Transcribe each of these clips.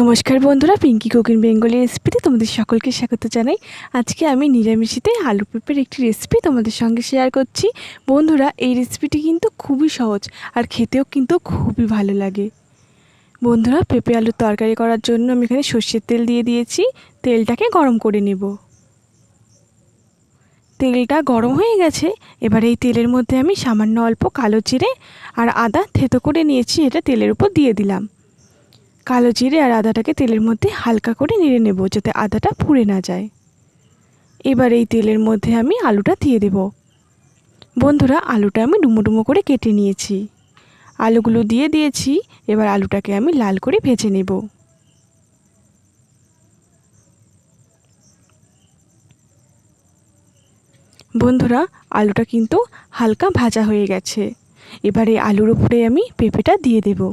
নমস্কার বন্ধুরা, Pinki cooking Bengali রেসিপিতে তোমাদের সকলকে স্বাগত জানাই। আজকে আমি নিরামিষিতে আলু পেঁপের একটি রেসিপি তোমাদের সঙ্গে শেয়ার করছি। বন্ধুরা, এই রেসিপিটি কিন্তু খুবই সহজ আর খেতেও কিন্তু খুবই ভালো লাগে। বন্ধুরা, পেঁপে আলুর তরকারি করার জন্য আমি এখানে সর্ষের তেল দিয়ে দিয়েছি। তেলটাকে গরম করে নেব। তেলটা গরম হয়ে গেছে। এবার এই তেলের মধ্যে আমি সামান্য অল্প কালো জিরে আর আদা থেতো করে নিয়েছি, এটা তেলের উপর দিয়ে দিলাম। কালো জিরে আর আদাটাকে তেলের মধ্যে হালকা করে নেড়ে নেব যাতে আদাটা পুড়ে না যায়। এবার এই তেলের মধ্যে আমি আলুটা দিয়ে দেব। বন্ধুরা, আলুটা আমি ডুমো ডুমো করে কেটে নিয়েছি। আলুগুলো দিয়ে দিয়েছি, এবার আলুটাকে আমি লাল করে ভেজে নেব। বন্ধুরা, আলুটা কিন্তু হালকা ভাজা হয়ে গেছে। এবারে আলুর উপরে আমি পেঁপেটা দিয়ে দেবো।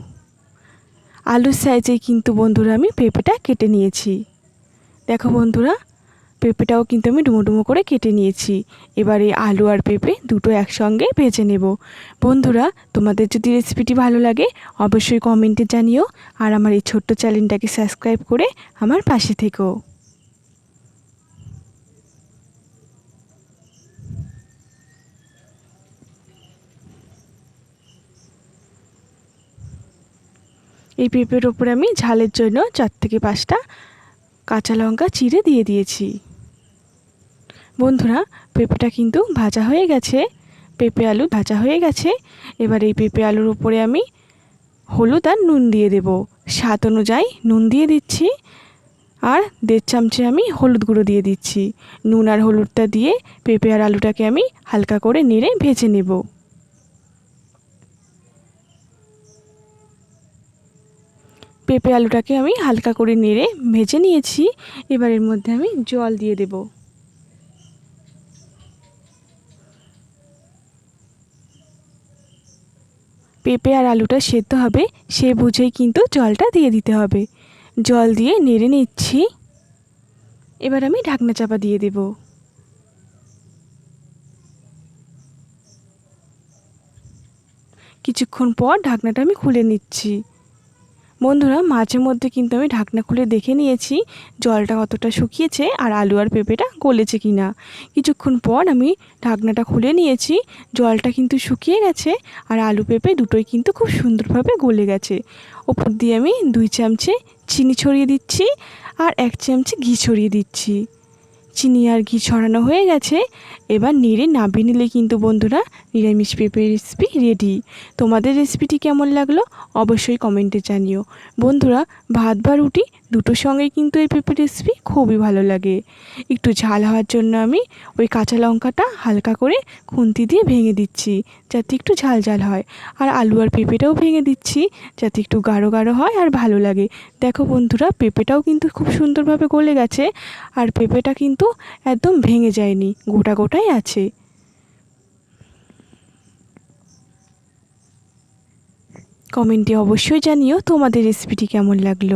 আলুর সাইজে কিন্তু বন্ধুরা আমি পেঁপেটা কেটে নিয়েছি। দেখো বন্ধুরা, পেঁপেটাও কিন্তু আমি ডুমো ডুমো করে কেটে নিয়েছি। এবার এই আলু আর পেঁপে দুটো একসঙ্গে ভেজে নেব। বন্ধুরা, তোমাদের যদি রেসিপিটি ভালো লাগে, অবশ্যই কমেন্টে জানিও। আর আমার এই ছোট্ট চ্যানেলটাকে সাবস্ক্রাইব করে আমার পাশে থেকো। এই পেঁপের ওপরে আমি ঝালের জন্য চার থেকে পাঁচটা কাঁচা লঙ্কা চিড়ে দিয়ে দিয়েছি। বন্ধুরা, পেঁপেটা কিন্তু ভাজা হয়ে গেছে, পেঁপে আলু ভাজা হয়ে গেছে। এবার এই পেঁপে আলুর উপরে আমি হলুদ আর নুন দিয়ে দেব। স্বাদ অনুযায়ী নুন দিয়ে দিচ্ছি আর দেড় চামচে আমি হলুদ গুঁড়ো দিয়ে দিচ্ছি। নুন আর হলুদটা দিয়ে পেঁপে আর আলুটাকে আমি হালকা করে নেড়ে ভেজে নেব। পেঁপে আলুটাকে আমি হালকা করে নেড়ে ভেজে নিয়েছি। এবার এর মধ্যে আমি জল দিয়ে দেব। পেঁপে আর আলুটা সেদ্ধ হবে, সে বুঝেই কিন্তু জলটা দিয়ে দিতে হবে। জল দিয়ে নেড়ে নিচ্ছি। এবার আমি ঢাকনা চাপা দিয়ে দেব। কিছুক্ষণ পর ঢাকনাটা আমি খুলে নিচ্ছি। বন্ধুরা, মাঝে মধ্যে কিন্তু আমি ঢাকনা খুলে দেখে নিয়েছি জলটা কতটা শুকিয়েছে আর আলু আর পেঁপেটা গলেছে কি না কিছুক্ষণ পর আমি ঢাকনাটা খুলে নিয়েছি, জলটা কিন্তু শুকিয়ে গেছে আর আলু পেঁপে দুটোই কিন্তু খুব সুন্দরভাবে গলে গেছে। ওপর দিয়ে আমি দুই চামচে চিনি ছড়িয়ে দিচ্ছি আর এক চামচে ঘি ছড়িয়ে দিচ্ছি। চিনি আর ঘি ছড়ানো হয়ে গেছে। এবার নেড়ে নাবিয়ে নিলে কিন্তু বন্ধুরা নিরামিষ পেঁপে রেসিপি রেডি তোমাদের রেসিপিটি কেমন লাগল? অবশ্যই কমেন্টে জানিও। বন্ধুরা, ভাত বা রুটি দুটোর সঙ্গে কিন্তু এই পেঁপে রেসিপি খুবই ভালো লাগে। একটু ঝাল হওয়ার জন্য আমি ওই কাঁচা লঙ্কাটা হালকা করে খুন্তি দিয়ে ভেঙে দিচ্ছি, যাতে একটু ঝাল ঝাল হয়। আর আলু আর পেঁপেটাও ভেঙে দিচ্ছি, যাতে একটু গাঢ় গাঢ় হয় আর ভালো লাগে। দেখো বন্ধুরা, পেঁপেটাও কিন্তু খুব সুন্দরভাবে গলে গেছে আর পেঁপেটা কিন্তু একদম ভেঙে যায়নি, গোটা গোটাই আছে। কমেন্টে অবশ্যই জানিও তোমাদের রেসিপিটি কেমন লাগল।